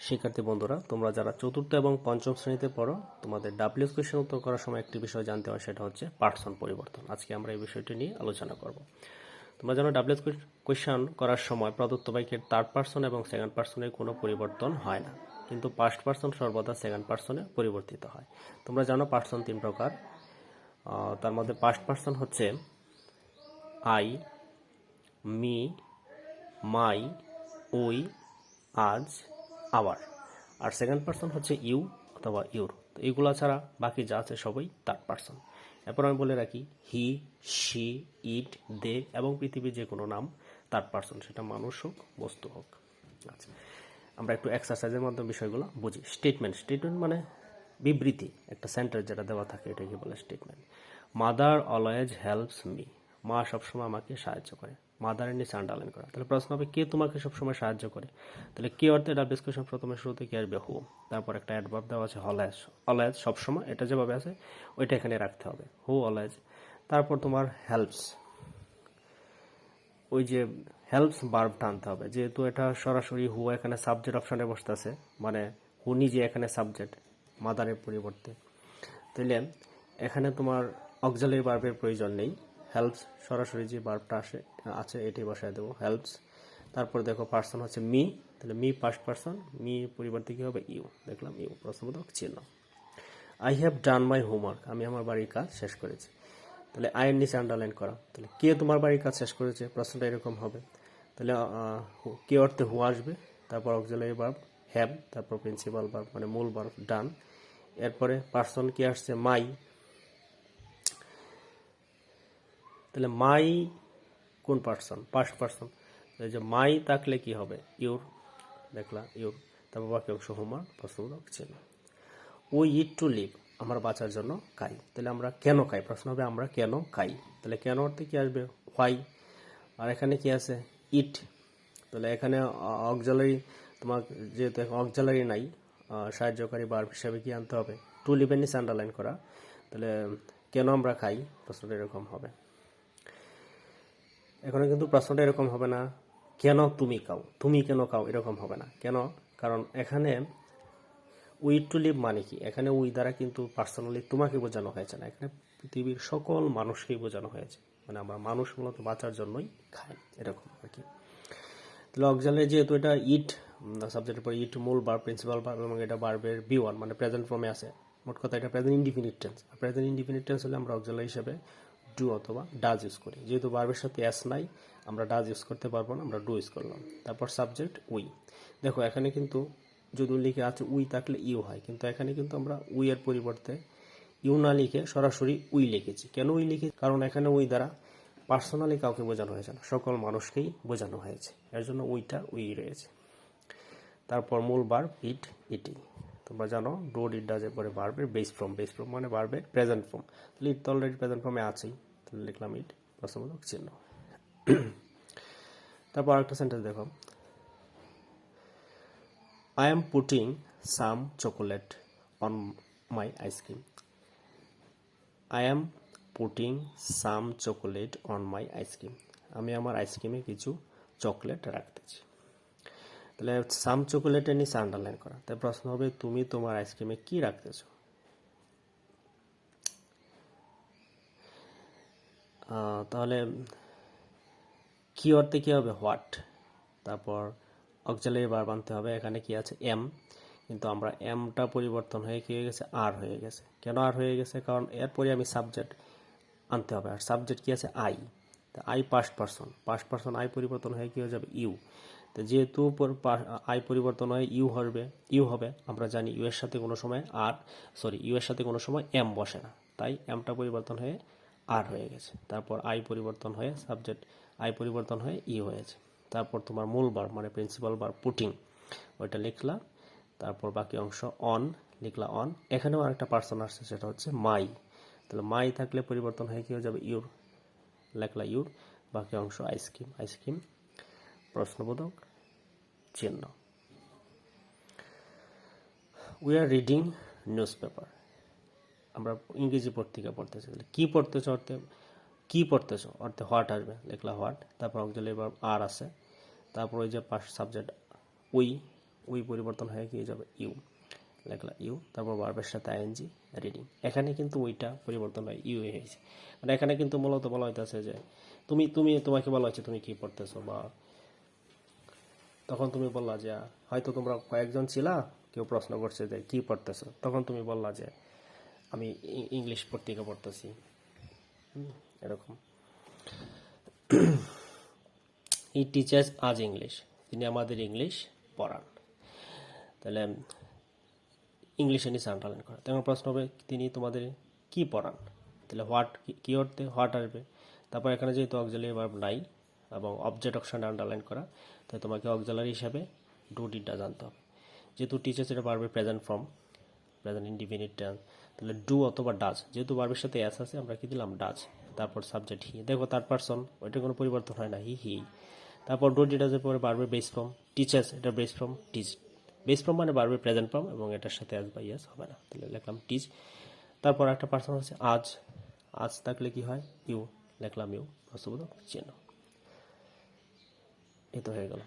শিক্ষার্থী বন্ধুরা, তোমরা যারা চতুর্থ এবং পঞ্চম শ্রেণীতে পড়ো, তোমাদের ডাব্লিউএস কোয়েশ্চেন উত্তর করার সময় একটি বিষয় জানতে হয়, সেটা হচ্ছে পার্সন পরিবর্তন। আজকে আমরা এই বিষয়টি নিয়ে আলোচনা করব। তোমরা জানো, ডাব্লিউ কোয়েশ্চেন করার সময় প্রদত্ত বাক্যের থার্ড পার্সন এবং সেকেন্ড পার্সনের কোনো পরিবর্তন হয় না। কিন্তু পাস্ট পার্সন সর্বদা সেকেন্ড পার্সনে পরিবর্তিত হয়। তোমরা জানো, পার্সন তিন প্রকার। তার মধ্যে পাস্ট পার্সন হচ্ছে I, me, my, we, us our R second person হচ্ছে ইউ অথবা ইউর। তো এইগুলো ছাড়া বাকি যা আছে সবই থার্ড পার্সন এরপর আমি বলে রাখি, হি, শি, ইট, দে এবং পৃথিবীর যে কোনো নাম থার্ড পার্সন সেটা মানুষ হোক, বস্তু হোক। আচ্ছা আমরা একটু এক্সারসাইজের মাধ্যমে বিষয়গুলো বুঝি। স্টেটমেন্ট স্টেটমেন্ট মানে বিবৃতি, একটা সেন্টেন্স যেটা দেওয়া থাকে, এটাকে বলে statement mother always helps me মা সবসময় আমাকে সাহায্য করে। মাদারের নিচে আন্ডারলাইন করা। তাহলে প্রশ্ন হবে, কে তোমাকে সবসময় সাহায্য করে? তাহলে কে অর্থে এটা ডিসকাশন প্রথমে শুরুতে কি আসবে হু তারপর একটা অ্যাডভার্ব দেওয়া আছে হলেজ অলওয়েজ সবসময়, এটা যেভাবে আছে, ওইটা এখানে রাখতে হবে। হু অলওয়েজ তারপর তোমার হেল্পস ওই যে হেল্পস বার্বটা আনতে হবে। যেহেতু এটা সরাসরি হু এখানে সাবজেক্ট অপশনে বসতেছে মানে হু নিজে এখানে সাবজেক্ট মাদারের পরিবর্তে। তাইলে এখানে তোমার অক্সালারি বার্বের প্রয়োজন নেই। হেল্পস সরাসরি যে বার্বটা আসে, আছে, এটি বসায় দেবো হেল্পস তারপর দেখো পার্সন হচ্ছে মি তাহলে মি পাস্ট পার্সন মি পরিবর্তে কি হবে? ইউ দেখলাম ইউ প্রশ্নবোধক চিহ্ন। I have done my homework আমি আমার বাড়ির কাজ শেষ করেছি। তাহলে আয়ের নিচে আন্ডারলাইন করা। তাহলে কে তোমার বাড়ির কাজ শেষ করেছে? প্রশ্নটা এরকম হবে। তাহলে কে অর্থে হু আসবে? তারপর অক্সিলারি বার্ব হ্যাভ তারপর প্রিন্সিপাল বার্ব মানে মূল বার্ব ডান এরপরে পার্সন কি আসছে? মাই তাহলে মাই কোন পার্সন পাস্ট পার্সন এই যে মাই থাকলে কি হবে? ইউর দেখলা ইউর তারপর বাকি অংশ হোমার প্রশ্নবোধক চিহ্ন ও ইট টু লিভ আমরা বাঁচার জন্য খাই তাহলে আমরা কেন খাই প্রশ্ন হবে, আমরা কেন খাই তাহলে কেন অর্থে কি আসবে? হোয়াই আর এখানে কি আছে? ইট তাহলে এখানে অক্সালারি তোমার যেহেতু অক্সালারি নাই সাহায্যকারী বার্ব হিসাবে কি আনতে হবে? টু লিভের নিচে আন্ডারলাইন করা। তাহলে, কেন আমরা খাই প্রশ্নটা এরকম হবে। এখানে কিন্তু প্রশ্নটা এরকম হবে না, কেন তুমি খাও তুমি কেন খাও এরকম হবে না। কেন? কারণ এখানে উই টু লিভ মানে কি? এখানে উই দ্বারা কিন্তু পার্সোনালি তোমাকে বোঝানো হয়েছে না। এখানে পৃথিবীর সকল মানুষকেই বোঝানো হয়েছে। মানে আমরা মানুষ মূলত বাঁচার জন্যই খাই, এরকম আর কি। তাহলে অক্সালে যেহেতু এটা ইট সাবজেক্টের পর ইট মূল বার প্রিন্সিপাল বার এবং এটা বার্বের বি ওয়ান মানে প্রেজেন্ট ফর্মে আছে। মোট কথা এটা present indefinite tense present indefinite tense হলে আমরা অক্সালা হিসেবে ডু অথবা ডাজ ইউজ করি। যেহেতু বার্বের সাথে এস নাই, আমরা ডাজ ইউজ করতে পারব না, আমরা ডু ইউজ করলাম। তারপর সাবজেক্ট উই দেখো, এখানে কিন্তু যদি লিখে আছে উই থাকলে ইউ হয়, কিন্তু এখানে কিন্তু আমরা উই এর পরিবর্তে ইউ না লিখে সরাসরি উই লিখেছি। কেন উই লিখে কারণ এখানে উই দ্বারা পার্সোনালি কাউকে বোঝানো হয়েছে না, সকল মানুষকেই বোঝানো হয়েছে। এর জন্য উইটা উই রয়েছে। তারপর মূল বার্ব ইট ইটি তোমরা জানো ডো ইট ডাজের পরে বার্বের বেস ফর্ম বেস ফর্ম মানে বার্বের প্রেজেন্ট ফর্ম তাহলে ইট তো অলরেডি প্রেজেন্ট ফর্মে আছেই। তাহলে লিখলাম ইট প্রশ্নবোধক চিহ্ন। তারপর আরেকটা সেন্টেন্স দেখো। I am putting some chocolate on my ice cream I am putting some chocolate on my ice cream আমি আমার আইসক্রিমে কিছু চকলেট রাখতেছি তাহলে সাম চকোলেটের নিচে আন্ডারলাইন করা। তাই প্রশ্ন হবে, তুমি তোমার আইসক্রিমে কি রাখতেছো? তাহলে কি অর্থে কি হবে? হোয়াট তারপর অক্সালারি বার বানতে হবে, এখানে কি আছে? এম কিন্তু আমরা এমটা পরিবর্তন হয়ে কি হয়ে গেছে? আর হয়ে গেছে। কেন আর হয়ে গেছে? কারণ এরপরে আমি সাবজেক্ট আনতে হবে। আর সাবজেক্ট কি আছে? আই তা I past person past person I পরিবর্তন হয়ে কি হয়ে যাবে? ইউ তো যেহেতু আই পরিবর্তন হয়ে, ইউ হবে ইউ হবে, আমরা জানি ইউ এর সাথে কোনো সময় আর সরি ইউ এর সাথে কোনো সময় এম বসে না। তাই এমটা পরিবর্তন হয়ে আর হয়ে গেছে। তারপর আই পরিবর্তন হয়ে সাবজেক্ট আই পরিবর্তন হয়ে ই হয়েছে। তারপর তোমার মূল বার মানে প্রিন্সিপাল বার পুটিং ওইটা লিখলা। তারপর বাকি অংশ অন লিখলা অন এখানেও আরেকটা পার্সন আসছে, সেটা হচ্ছে মাই তাহলে মাই থাকলে পরিবর্তন হয়ে কি হয়ে যাবে? ইউর, লেখলা ইউর। বাকি অংশ আইসক্রিম আইসক্রিম প্রশ্নবোধক চিহ্ন। We are reading newspaper আমরা ইংরেজি পত্রিকা পড়তেছি। তাহলে কি পড়তেছো অর্থে? কি পড়তেছো? অর্থে হোয়াট আসবে? লিখলা হোয়াট তারপর অক্সিলারি ভার্ব আর আছে। তারপর ওই যে পাশ সাবজেক্ট উই উই পরিবর্তন হয়ে গিয়ে যাবে ইউ লেখলা ইউ তারপর বারবের সাথে আইএনজি রিডিং এখানে কিন্তু ওইটা পরিবর্তন হয় ইউ হয়েছে। মানে এখানে কিন্তু মূলত বলা হইতেছে যে, তুমি তুমি তোমাকে বলা হচ্ছে তুমি কি পড়তেছো বা তখন তুমি বললা যে, হয়তো তোমরা কয়েকজন ছিলা, কেউ প্রশ্ন করছে যে, কি পড়তেছো? তখন তুমি বললা যে, আমি ইংলিশ পত্রিকা পড়তেছি। এরকম। ই টিচার্স আজ ইংলিশ তিনি আমাদের ইংলিশ পড়ান। তাহলে, ইংলিশে নিচে আন্ডারলাইন করা তখন প্রশ্ন হবে, তিনি তোমাদের কি পড়ান? তাহলে, হোয়াট, কি অর্থে হোয়াট আসবে? তারপর এখানে যেহেতু অক্সিলারি ভার্ব নাই এবং অবজেক্ট অপশানে আন্ডারলাইন করা। তাই তোমাকে অক্সিলারি হিসাবে ডু ডিডটা জানতে হবে। যেহেতু টিচার্স এটা পারবে present form present indefinite tense তাহলে ডু অথবা ডাজ যেহেতু ভার্বের সাথে এস আছে, আমরা কি দিলাম? ডাজ তারপর সাবজেক্ট হি দেখো তার পার্সন ওইটা কোনো পরিবর্তন হয় না হি হি তারপর ডু ডিডাজের পরে বার্বের বেস ফর্ম টিচার্স এটা base form teach base form মানে বার্বের প্রেজেন্ট ফর্ম এবং এটার সাথে অ্যাজ বা ইয়াস হবে না। তাহলে লিখলাম টিচ তারপর একটা পার্সন হচ্ছে আজ। আজ থাকলে কি হয়? ইউ লিখলাম ইউ বাস্তবতা চিহ্ন। এই তো হয়ে গেল।